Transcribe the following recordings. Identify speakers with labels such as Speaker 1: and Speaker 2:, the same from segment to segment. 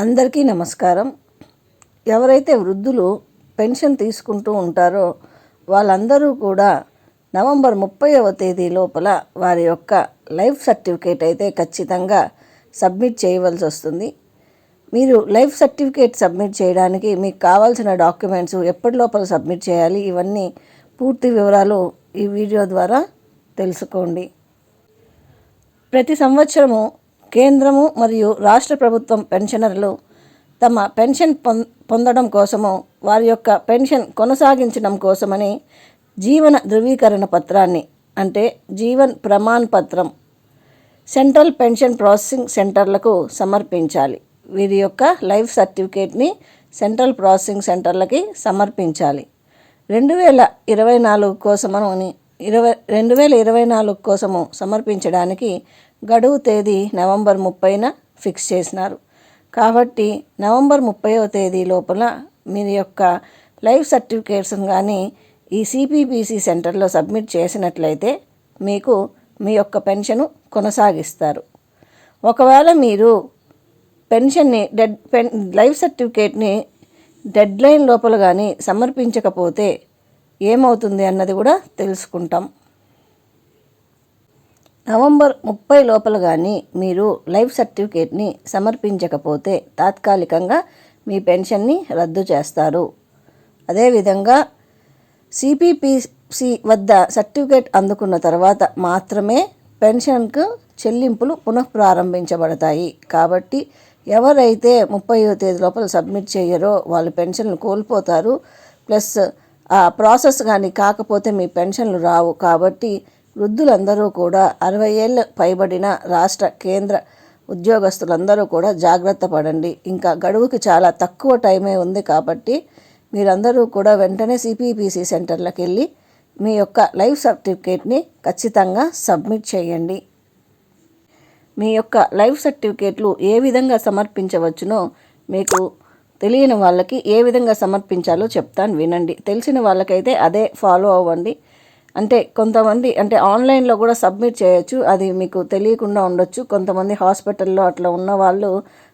Speaker 1: అందరికీ నమస్కారం. ఎవరైతే వృద్ధులు పెన్షన్ తీసుకుంటూ ఉంటారో వాళ్ళందరూ కూడా నవంబర్ ముప్పైవ తేదీ లోపల వారి యొక్క లైఫ్ సర్టిఫికేట్ అయితే ఖచ్చితంగా సబ్మిట్ చేయవలసి వస్తుంది. మీరు లైఫ్ సర్టిఫికేట్ సబ్మిట్ చేయడానికి మీకు కావాల్సిన డాక్యుమెంట్స్ ఎప్పటి లోపల సబ్మిట్ చేయాలి ఇవన్నీ పూర్తి వివరాలు ఈ వీడియో ద్వారా తెలుసుకోండి. ప్రతి సంవత్సరము కేంద్రము మరియు రాష్ట్ర ప్రభుత్వం పెన్షనర్లు తమ పెన్షన్ పొం పొందడం కోసము వారి యొక్క పెన్షన్ కొనసాగించడం కోసమని జీవన ధృవీకరణ పత్రాన్ని అంటే జీవన్ ప్రమాణ్ పత్రం సెంట్రల్ పెన్షన్ ప్రాసెసింగ్ సెంటర్లకు సమర్పించాలి. వీరి యొక్క లైఫ్ సర్టిఫికేట్ని సెంట్రల్ ప్రాసెసింగ్ సెంటర్లకి సమర్పించాలి. రెండు వేల ఇరవై నాలుగు కోసమని ఇరవై రెండు వేల ఇరవై నాలుగు కోసము సమర్పించడానికి గడువు తేదీ నవంబర్ ముప్పైన ఫిక్స్ చేసినారు. కాబట్టి నవంబర్ ముప్పైవ తేదీ లోపల మీ యొక్క లైఫ్ సర్టిఫికేట్స్ కానీ ఈ సిపిపిసి సెంటర్లో సబ్మిట్ చేసినట్లయితే మీకు మీ యొక్క పెన్షను కొనసాగిస్తారు. ఒకవేళ మీరు పెన్షన్ని డెడ్ పెన్ లైఫ్ సర్టిఫికేట్ని డెడ్లైన్ లోపల కానీ సమర్పించకపోతే ఏమవుతుంది అన్నది కూడా తెలుసుకుంటాం. నవంబర్ ముప్పై లోపల కానీ మీరు లైఫ్ సర్టిఫికేట్ని సమర్పించకపోతే తాత్కాలికంగా మీ పెన్షన్ని రద్దు చేస్తారు. అదేవిధంగా సిపిపిసి వద్ద సర్టిఫికేట్ అందుకున్న తర్వాత మాత్రమే పెన్షన్కు చెల్లింపులు పునఃప్రారంభించబడతాయి. కాబట్టి ఎవరైతే ముప్పైవ తేదీ లోపల సబ్మిట్ చేయరో వాళ్ళు పెన్షన్లు కోల్పోతారు. ప్లస్ ఆ ప్రాసెస్ కానీ కాకపోతే మీ పెన్షన్లు రావు. కాబట్టి వృద్ధులందరూ కూడా అరవై ఏళ్ళ పైబడిన రాష్ట్ర కేంద్ర ఉద్యోగస్తులందరూ కూడా జాగ్రత్త పడండి. ఇంకా గడువుకి చాలా తక్కువ టైమే ఉంది కాబట్టి మీరందరూ కూడా వెంటనే సిపిపిసి సెంటర్లకు వెళ్ళి మీ యొక్క లైఫ్ సర్టిఫికేట్ని ఖచ్చితంగా సబ్మిట్ చేయండి. మీ యొక్క లైఫ్ సర్టిఫికేట్లు ఏ విధంగా సమర్పించవచ్చునో మీకు తెలియని వాళ్ళకి ఏ విధంగా సమర్పించాలో చెప్తాను వినండి. తెలిసిన వాళ్ళకైతే అదే ఫాలో అవ్వండి. అంటే కొంతమంది అంటే ఆన్లైన్లో కూడా సబ్మిట్ చేయొచ్చు. అది మీకు తెలియకుండా ఉండొచ్చు. కొంతమంది హాస్పిటల్లో అట్లా ఉన్న వాళ్ళు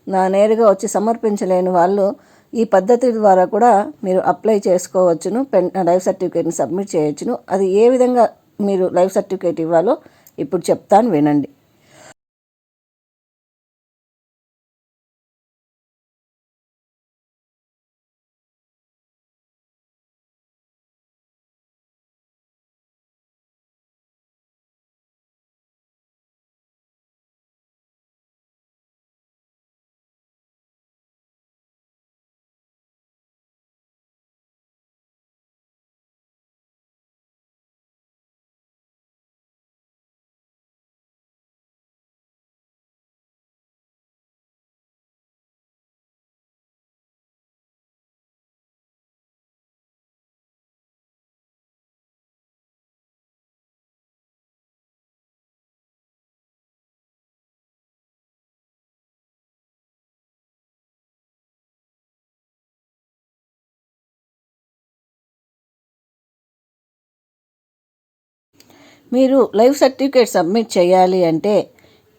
Speaker 1: నా నేరుగా వచ్చి సమర్పించలేని వాళ్ళు ఈ పద్ధతి ద్వారా కూడా మీరు అప్లై చేసుకోవచ్చును పెన్ లైఫ్ సర్టిఫికేట్ని సబ్మిట్ చేయొచ్చును. అది ఏ విధంగా మీరు లైఫ్ సర్టిఫికేట్ ఇవ్వాలో ఇప్పుడు చెప్తాను వినండి. మీరు లైఫ్ సర్టిఫికేట్ సబ్మిట్ చేయాలి అంటే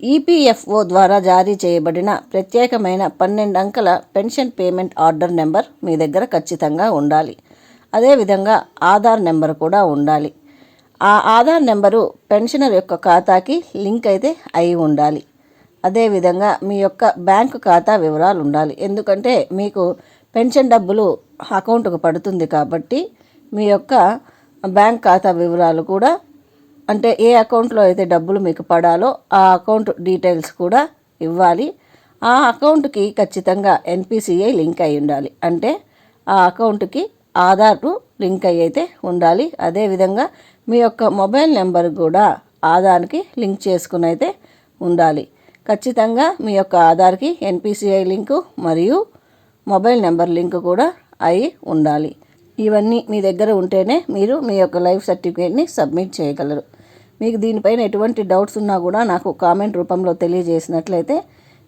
Speaker 1: ఈపీఎఫ్ఓ ద్వారా జారీ చేయబడిన ప్రత్యేకమైన పన్నెండు అంకెల పెన్షన్ పేమెంట్ ఆర్డర్ నెంబర్ మీ దగ్గర ఖచ్చితంగా ఉండాలి. అదేవిధంగా ఆధార్ నెంబర్ కూడా ఉండాలి. ఆ ఆధార్ నెంబరు పెన్షనర్ యొక్క ఖాతాకి లింక్ అయితే అయి ఉండాలి. అదేవిధంగా మీ యొక్క బ్యాంకు ఖాతా వివరాలు ఉండాలి. ఎందుకంటే మీకు పెన్షన్ డబ్బులు అకౌంట్కు పడుతుంది కాబట్టి మీ యొక్క బ్యాంక్ ఖాతా వివరాలు కూడా అంటే ఏ అకౌంట్లో అయితే డబ్బులు మీకు పడాలో ఆ అకౌంట్ డీటెయిల్స్ కూడా ఇవ్వాలి. ఆ అకౌంట్కి ఖచ్చితంగా ఎన్పిసిఐ లింక్ అయి ఉండాలి. అంటే ఆ అకౌంట్కి ఆధార్కు లింక్ అయ్యి అయితే ఉండాలి. అదేవిధంగా మీ యొక్క మొబైల్ నెంబర్ కూడా ఆధార్కి లింక్ చేసుకుని అయితే ఉండాలి. ఖచ్చితంగా మీ యొక్క ఆధార్కి ఎన్పిసిఐ లింకు మరియు మొబైల్ నెంబర్ లింక్ కూడా అయి ఉండాలి. ఇవన్నీ మీ దగ్గర ఉంటేనే మీరు మీ యొక్క లైఫ్ సర్టిఫికేట్ని సబ్మిట్ చేయగలరు. మీకు దీనిపైన ఎటువంటి డౌట్స్ ఉన్నా కూడా నాకు కామెంట్ రూపంలో తెలియజేసినట్లయితే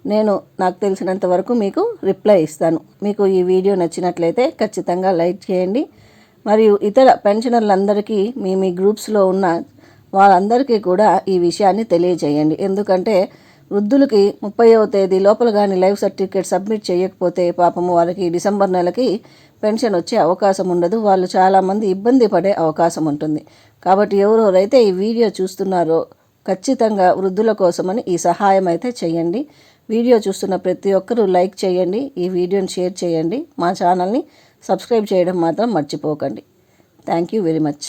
Speaker 1: నేను నాకు తెలిసినంత వరకు మీకు రిప్లై ఇస్తాను. మీకు ఈ వీడియో నచ్చినట్లయితే ఖచ్చితంగా లైక్ చేయండి. మరియు ఇతర పెన్షనర్లందరికీ మీ మీ గ్రూప్స్లో ఉన్న వాళ్ళందరికీ కూడా ఈ విషయాన్ని తెలియజేయండి. ఎందుకంటే వృద్ధులకి ముప్పైవ తేదీ లోపల కానీ లైఫ్ సర్టిఫికేట్ సబ్మిట్ చేయకపోతే పాపము వాళ్ళకి డిసెంబర్ నెలకి పెన్షన్ వచ్చే అవకాశం ఉండదు. వాళ్ళు చాలామంది ఇబ్బంది పడే అవకాశం ఉంటుంది. కాబట్టి ఎవరెవరైతే ఈ వీడియో చూస్తున్నారో ఖచ్చితంగా వృద్ధుల కోసమని ఈ సహాయం అయితే చేయండి. వీడియో చూస్తున్న ప్రతి ఒక్కరూ లైక్ చేయండి. ఈ వీడియోని షేర్ చేయండి. మా ఛానల్ని సబ్స్క్రైబ్ చేయడం మాత్రం మర్చిపోకండి. Thank you very much.